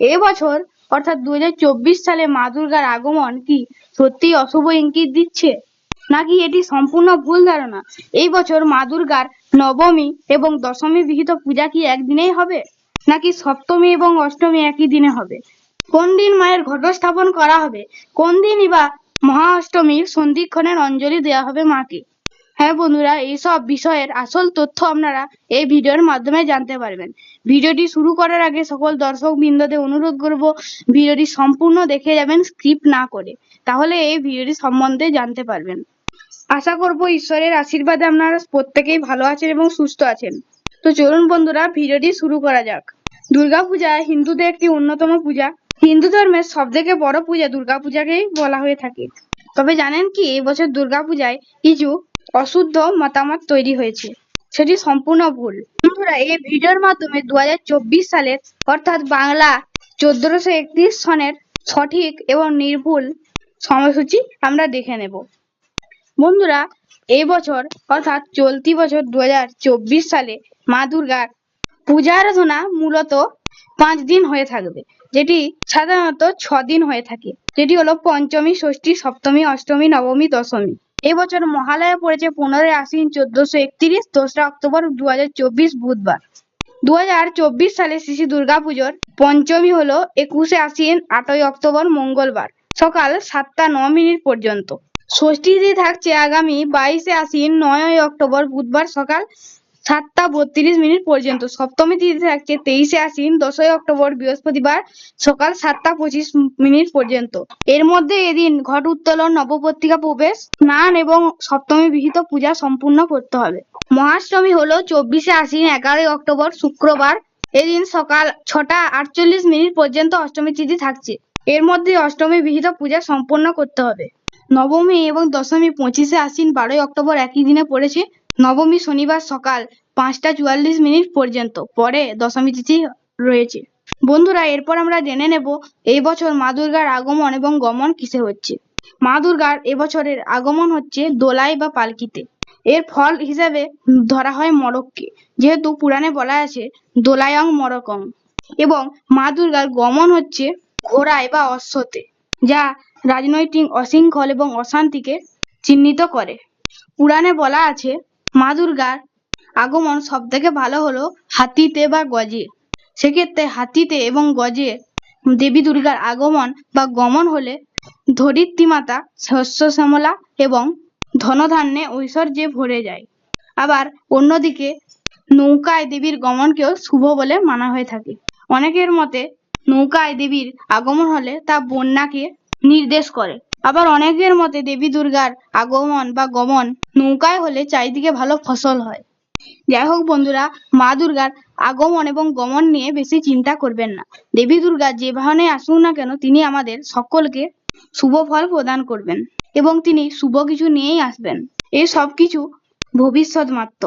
এবছর অর্থাৎ দুই হাজার চব্বিশ সালে মা দুর্গার আগমন কি সত্যিই অশুভ ইঙ্গিত দিচ্ছে? নাকি এটি সম্পূর্ণ ভুল ধারণা? এই বছর মা দুর্গার নবমী এবং দশমী বিহিত পূজা কি একদিনেই হবে? নাকি সপ্তমী এবং অষ্টমী একই দিনে হবে? কোন দিন মায়ের ঘটস্থাপন করা হবে? কোন দিনই বা মহা অষ্টমীর সন্ধিক্ষণের অঞ্জলি দেওয়া হবে মাকে? হ্যাঁ বন্ধুরা এইসব বিষয়ের আসল তথ্য আপনারা এই ভিডিওর মাধ্যমে জানতে পারবেন। ভিডিওটি শুরু করার আগে সকল দর্শক বৃন্দদের অনুরোধ করব, ভিডিওটি সম্পূর্ণ দেখে যাবেন স্ক্রিপ্ট না করে। তাহলে এই ভিডিওটি সম্বন্ধে জানতে পারবেন। আশা করব ঈশ্বরের আশীর্বাদে আপনারা প্রত্যেকেই ভালো আছেন এবং সুস্থ আছেন। তো চলুন বন্ধুরা, ভিডিওটি শুরু করা যাক। দুর্গাপূজা হিন্দুদের একটি অন্যতম পূজা। হিন্দু ধর্মের সব থেকে বড় পূজা দুর্গাপূজাকেই বলা হয়ে থাকে। তবে জানেন কি, এই বছর দুর্গাপূজায় কিছু অশুদ্ধ মতামত তৈরি হয়েছে। সেটি সম্পূর্ণ ভুল। বন্ধুরা, এই ভিডিওর মাধ্যমে দু হাজার চব্বিশ সালের অর্থাৎ বাংলা চোদ্দশো একত্রিশ সনের সঠিক এবং নির্ভুল সময়সূচি আমরা দেখে নেব। বন্ধুরা এই বছর অর্থাৎ চলতি বছর দু হাজার চব্বিশ সালে মা দুর্গার পূজা আরাধনা মূলত পাঁচ দিন হয়ে থাকবে, যেটি সাধারণত ছ দিন হয়ে থাকে। যেটি হলো পঞ্চমী, ষষ্ঠী, সপ্তমী, অষ্টমী, নবমী, দশমী। এবছর মহালয়া পড়েছে পনেরোই আশ্বিন চোদ্দশো একত্রিশ, দোসরা অক্টোবর দুহাজার চব্বিশ বুধবার। দু হাজার চব্বিশ সালে শ্রী দুর্গা দুর্গাপুজোর পঞ্চমী হলো একুশে আশ্বিন, আটই অক্টোবর মঙ্গলবার, সকাল সাতটা ন মিনিট পর্যন্ত। ষষ্ঠীতে থাকছে আগামী বাইশে আশ্বিন, নয়ই অক্টোবর বুধবার সকাল সাতটা বত্রিশ মিনিট পর্যন্ত। সপ্তমী তিথি থাকছে তেইশে আশ্বিন, দশই অক্টোবর, বৃহস্পতিবার সকাল সাতটা পঁচিশ মিনিট পর্যন্ত। এর মধ্যে এদিন ঘট উত্তোলন, নবপত্রিকা প্রবেশ, স্নান এবং সপ্তমী বিহিত পূজা সম্পূর্ণ করতে হবে। মহাষ্টমী হলো চব্বিশে আশ্বিন, এগারোই অক্টোবর, শুক্রবার। এদিন সকাল ছটা আটচল্লিশ মিনিট পর্যন্ত অষ্টমী তিথি থাকছে। এর মধ্যে অষ্টমী বিহিত পূজা সম্পন্ন করতে হবে। নবমী এবং দশমী পঁচিশে আশ্বিন, বারোই অক্টোবর একই দিনে পড়েছে। নবমী শনিবার সকাল পাঁচটা চুয়াল্লিশ মিনিট পর্যন্ত, পরে দশমী তিথি রয়েছে। বন্ধুরা, এরপর আমরা জেনে নেব এই বছর মা দুর্গার আগমন এবং গমন কিসে হচ্ছে। মা দুর্গার এবছরের আগমন হচ্ছে দোলাই বা পালকিতে। এর ফল হিসাবে ধরা হয় মরককে, যেহেতু পুরাণে বলা আছে, দোলায়ং মরকং। এবং মা দুর্গার গমন হচ্ছে ঘোড়ায় বা অশ্বতে, যা রাজনৈতিক অশৃঙ্খল এবং অশান্তিকে চিহ্নিত করে। পুরাণে বলা আছে মা দুর্গার আগমন সব থেকে ভালো হলো হাতিতে বা গজে। সেক্ষেত্রে হাতিতে এবং গজে দেবী দুর্গার আগমন বা গমন হলে ধরিত্রী মাতা শস্য শ্যামলা এবং ধনধান্যে ঐশ্বর্যে ভরে যায়। আবার অন্যদিকে নৌকায় দেবীর গমনকেও শুভ বলে মানা হয়ে থাকে। অনেকের মতে নৌকায় দেবীর আগমন হলে তা বন্যাকে নির্দেশ করে। আবার অনেকের মতে দেবী দুর্গার আগমন বা গমন নৌকায় হলে চারিদিকে ভালো ফসল হয়। যাই হোক বন্ধুরা, মা দুর্গার আগমন এবং গমন নিয়ে বেশি চিন্তা করবেন না। দেবী দুর্গা যে বাহনে আসুন না কেন, তিনি আমাদের সকলকে শুভ ফল প্রদান করবেন এবং তিনি শুভ কিছু নিয়েই আসবেন। এই সব কিছু ভবিষ্যৎ মাত্র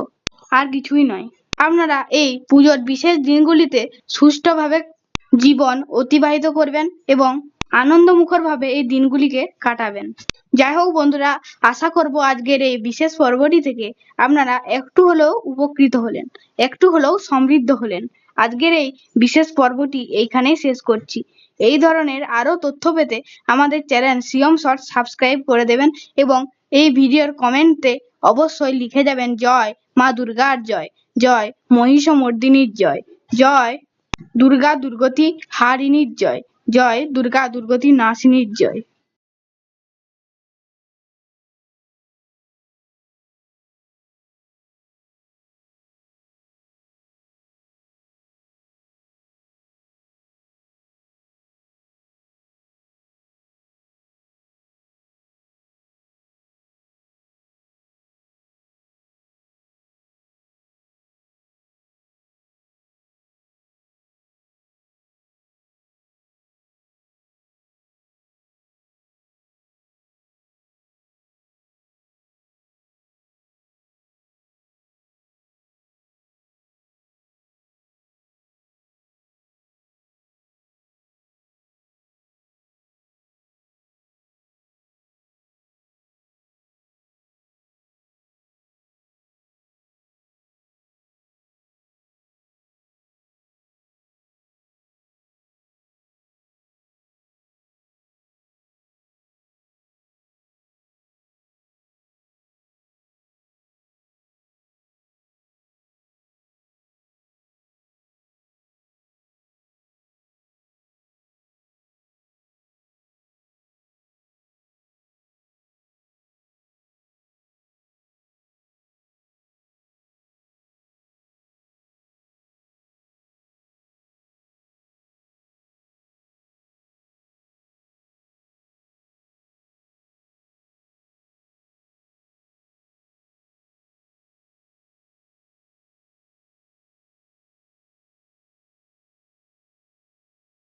আর কিছুই নয়। আপনারা এই পুজোর বিশেষ দিনগুলিতে সুষ্ঠুভাবে জীবন অতিবাহিত করবেন এবং আনন্দমুখর ভাবে এই দিনগুলিকে কাটাবেন। যাই হোক বন্ধুরা, আশা করব আজকের এই বিশেষ পর্বটি থেকে আপনারা একটু হলেও উপকৃত হলেন, একটু হলেও সমৃদ্ধ হলেন। আজকের এই বিশেষ পর্বটি এইখানেই শেষ করছি। এই ধরনের আরও তথ্য পেতে আমাদের চ্যানেল সিয়ম শর্ট সাবস্ক্রাইব করে দেবেন এবং এই ভিডিওর কমেন্টে অবশ্যই লিখে যাবেন, জয় মা দুর্গার জয় জয় মহিষমর্দিনীর জয় জয় দুর্গা দুর্গতি হারিণীর জয়। জয় দুর্গা দুর্গতি নাশিনীর জয়।